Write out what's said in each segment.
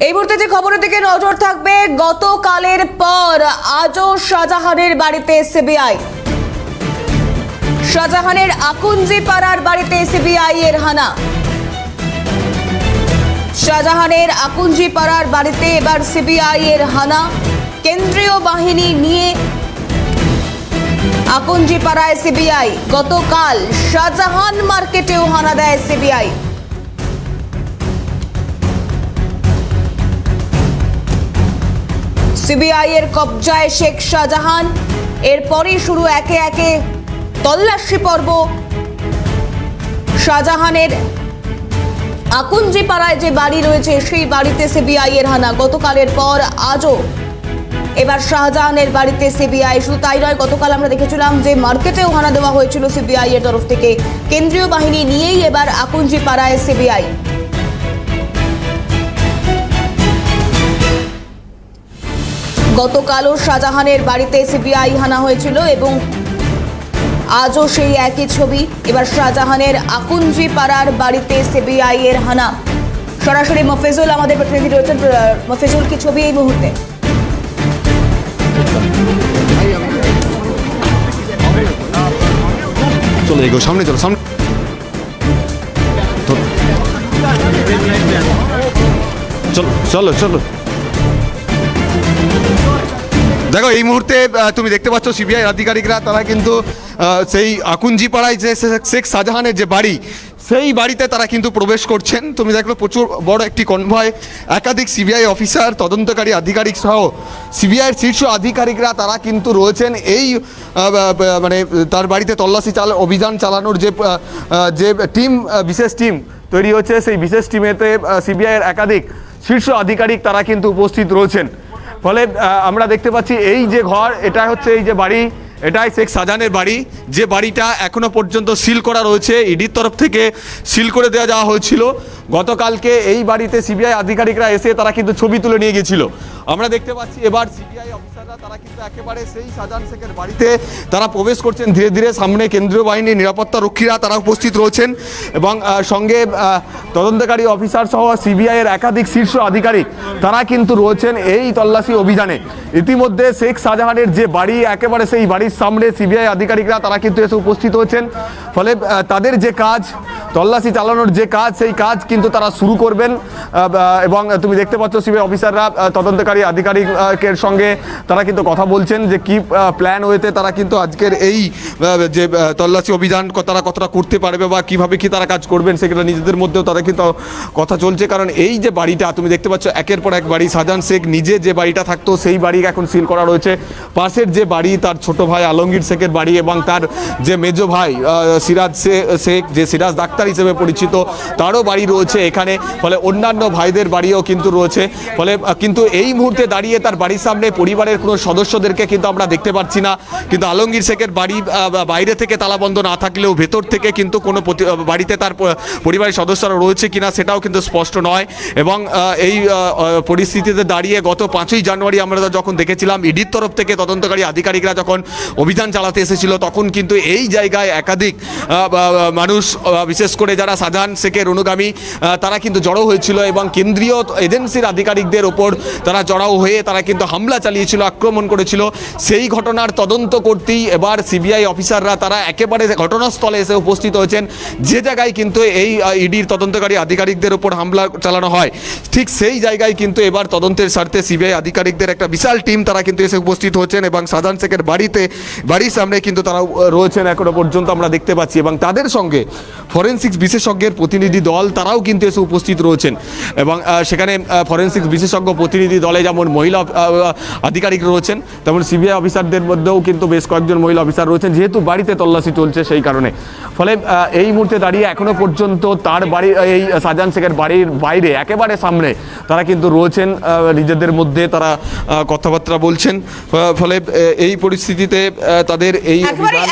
এই মুহূর্তে যে খবরের দিকে নজর থাকবে, গতকালের পর আজও শাহজাহানের বাড়িতে সিবিআই। শাহজাহানের আকুঞ্জি পাড়ার বাড়িতে সিবিআই এর হানা। শাহজাহানের আকুঞ্জি পাড়ার বাড়িতে এবার সিবিআই এর হানা। কেন্দ্রীয় বাহিনী নিয়ে আকুঞ্জি পাড়ায় সিবিআই। গতকাল শাহজাহান মার্কেটেও হানা দেয় সিবিআই। সিবিআই এর কবজায় শেখ শাহজাহান। এরপরই শুরু একে একে তল্লাশি পর্ব। শাহজাহানের আকুঞ্জি পাড়ায় যে বাড়ি রয়েছে, সেই বাড়িতে সিবিআই এর হানা। গতকালের পর আজও এবার শাহজাহানের বাড়িতে সিবিআই। শুধু তাই নয়, গতকাল আমরা দেখেছিলাম যে মার্কেটেও হানা দেওয়া হয়েছিল সিবিআই এর তরফ থেকে। কেন্দ্রীয় বাহিনী নিয়েই এবার আকুঞ্জি পাড়ায় সিবিআই। গতকালও শাহজাহানের বাড়িতে সিবিআই হানা হয়েছিল এবং আজও সেই একই ছবি। এবার শাহজাহানের আকুঞ্জি পাড়ার বাড়িতে সিবিআই এর হানা। সরাসরি মফেজুল আমাদের প্রতিনিধি রয়েছেন। মফেজুল, কি ছবি এই মুহূর্তে? চলো সামনে চলো সামনে। চলো চলো চলো। দেখো, এই মুহূর্তে তুমি দেখতে পাচ্ছ সিবিআই আধিকারিকরা, তারা কিন্তু সেই আকুঞ্জি পাড়ায় যে শেখ শাহজাহানের যে বাড়ি, সেই বাড়িতে তারা কিন্তু প্রবেশ করছেন। তুমি দেখল প্রচুর বড় একটি কনভয় একাধিক সিবিআই অফিসার, তদন্তকারী আধিকারিক সহ সিবিআইয়ের শীর্ষ আধিকারিকরা তারা কিন্তু রয়েছেন এই মানে তার বাড়িতে তল্লাশি চাল, অভিযান চালানোর যে যে টিম বিশেষ টিম তৈরি হচ্ছে, সেই বিশেষ টিমেতে সিবিআইয়ের একাধিক শীর্ষ আধিকারিক তারা কিন্তু উপস্থিত রয়েছেন। ফলে আমরা দেখতে পাচ্ছি এই যে ঘর এটা হচ্ছে এই যে বাড়ি, এটাই শেখ সাজানের বাড়ি। যে বাড়িটা এখনও পর্যন্ত সিল করা রয়েছে, ইডির তরফ থেকে সিল করে দেওয়া যাওয়া হয়েছিল। গতকালকে এই বাড়িতে সিবিআই আধিকারিকরা এসে তারা কিন্তু ছবি তুলে নিয়ে গেছিল। আমরা দেখতে পাচ্ছি এবার সিবিআই অফিসাররা তারা কিন্তু একেবারে সেই শাহজাহান শেখের বাড়িতে তারা প্রবেশ করছেন। ধীরে ধীরে সামনে কেন্দ্রীয় বাহিনী, নিরাপত্তা রক্ষীরা তারা উপস্থিত রয়েছেন এবং সঙ্গে তদন্তকারী অফিসার সহ সিবিআই এর একাধিক শীর্ষ আধিকারিক তারা কিন্তু রয়েছেন এই তল্লাশি অভিযানে। ইতিমধ্যে শেখ শাহজাহানের যে বাড়ি, একেবারে সেই বাড়ির সামনে সিবিআই আধিকারিকরা তারা কিন্তু এসে উপস্থিত হয়েছেন। ফলে তাদের যে কাজ, তল্লাশি চালানোর যে কাজ, সেই কাজ কিন্তু তারা শুরু করবেন। এবং, তুমি দেখতে পাচ্ছ সিবিআই অফিসাররা তদন্তকারী আধিকারিকের সঙ্গে তারা কিন্তু কথা বলছেন যে কি প্ল্যান ওয়েতে তারা কিন্তু আজকের এই যে তল্লাশি অভিযান তারা কতটা করতে পারবে বা কীভাবে কি তারা কাজ করবেন, সেগুলো নিজেদের মধ্যেও তারা কিন্তু কথা চলছে। কারণ এই যে বাড়িটা, তুমি দেখতে পাচ্ছ একের পর এক বাড়ি শাহজাহান শেখ নিজে যে বাড়িটা থাকতো, সেই বাড়ি এখন সিল করা রয়েছে। পাশের যে বাড়ি, তার ছোট ভাই আলমগীর শেখের বাড়ি এবং তার যে মেজ ভাই সিরাজ শেখ, যে সিরাজ ডাক্তার হিসেবে পরিচিত, তারও বাড়ি রয়েছে এখানে। ফলে অন্যান্য ভাইদের বাড়িও কিন্তু রয়েছে। ফলে কিন্তু এই মুহূর্তে দাঁড়িয়ে তার বাড়ির সামনে পরিবারের কোনো সদস্যদেরকে কিন্তু আমরা দেখতে পাচ্ছি না। কিন্তু আলমগীর শেখের বাড়ি বাইরে থেকে তালাবন্ধ না থাকলেও ভেতর থেকে কিন্তু কোনো বাড়িতে তার পরিবারের সদস্যরা রয়েছে কিনা সেটাও কিন্তু স্পষ্ট নয়। এবং এই পরিস্থিতিতে দাঁড়িয়ে গত পাঁচই জানুয়ারি আমরা যখন দেখেছিলাম, ইডির তরফ থেকে তদন্তকারী আধিকারিকরা যখন অভিযান চালাতে এসেছিল, তখন কিন্তু এই জায়গায় একাধিক মানুষ বিশেষ করে যারা শাহজাহান শেখের অনুগামী তারা কিন্তু জড়ো হয়েছিল এবং কেন্দ্রীয় এজেন্সির আধিকারিকদের ওপর তারা জড়াও হয়ে তারা কিন্তু হামলা চালিয়েছিল আক্রমণ করেছিল। সেই ঘটনার তদন্ত করতেই এবার সিবিআই অফিসাররা তারা একেবারে ঘটনাস্থলে এসে উপস্থিত হয়েছেন। যে জায়গায় কিন্তু এই ইডির তদন্তকারী আধিকারিকদের ওপর হামলা চালানো হয়, ঠিক সেই জায়গায় কিন্তু এবার তদন্তের স্বার্থে সিবিআই আধিকারিকদের একটা বিশাল টিম তারা কিন্তু এসে উপস্থিত হচ্ছেন এবং সাধারণ শেখের বাড়িতে, বাড়ির সামনে কিন্তু তারা রয়েছেন এখনও পর্যন্ত আমরা দেখতে পাচ্ছি এবং তাদের সঙ্গে ফরেন্সিক্স বিশেষজ্ঞের প্রতিনিধি দল তারাও কিন্তু এসে উপস্থিত রয়েছেন। এবং সেখানে ফরেন্সিক্স বিশেষজ্ঞ প্রতিনিধি দলে যেমন মহিলা আধিকারিক রয়েছেন তেমন সিবিআই অফিসারদের মধ্যেও কিন্তু বেশ কয়েকজন মহিলা অফিসার রয়েছেন যেহেতু বাড়িতে তল্লাশি চলছে সেই কারণে। ফলে এই মুহূর্তে দাঁড়িয়ে এখনও পর্যন্ত তার বাড়ি এই শাহজাহান শেখের বাড়ির বাইরে একেবারে সামনে তারা কিন্তু রয়েছেন নিজেদের মধ্যে তারা কথাবার্তা বলছেন। ফলে এই পরিস্থিতিতে তাদের এই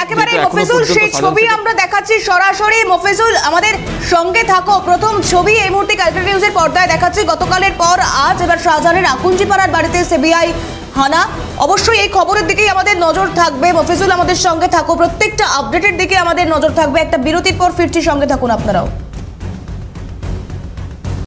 একেবারে মফিজুল সেই ছবি আমরা দেখাচ্ছি সরাসরি। মফিজুল আমাদের সঙ্গে থাকো। প্রথম ছবি এই মুহূর্তে ক্যালকাটা নিউজের পর্দায় দেখাচ্ছি। গতকালের পর আজ এবার শাহজাহানের আকুঞ্জি পাড়ার বাড়িতে সিবিআই হানা অবশ্যই এই খবরের দিকেই আমাদের নজর থাকবে। মফিজুল আমাদের সঙ্গে থাকো প্রত্যেকটা আপডেটের দিকে আমাদের নজর থাকবে। একটা বিরতির পর ফিরছি, সঙ্গে থাকুন আপনারাও।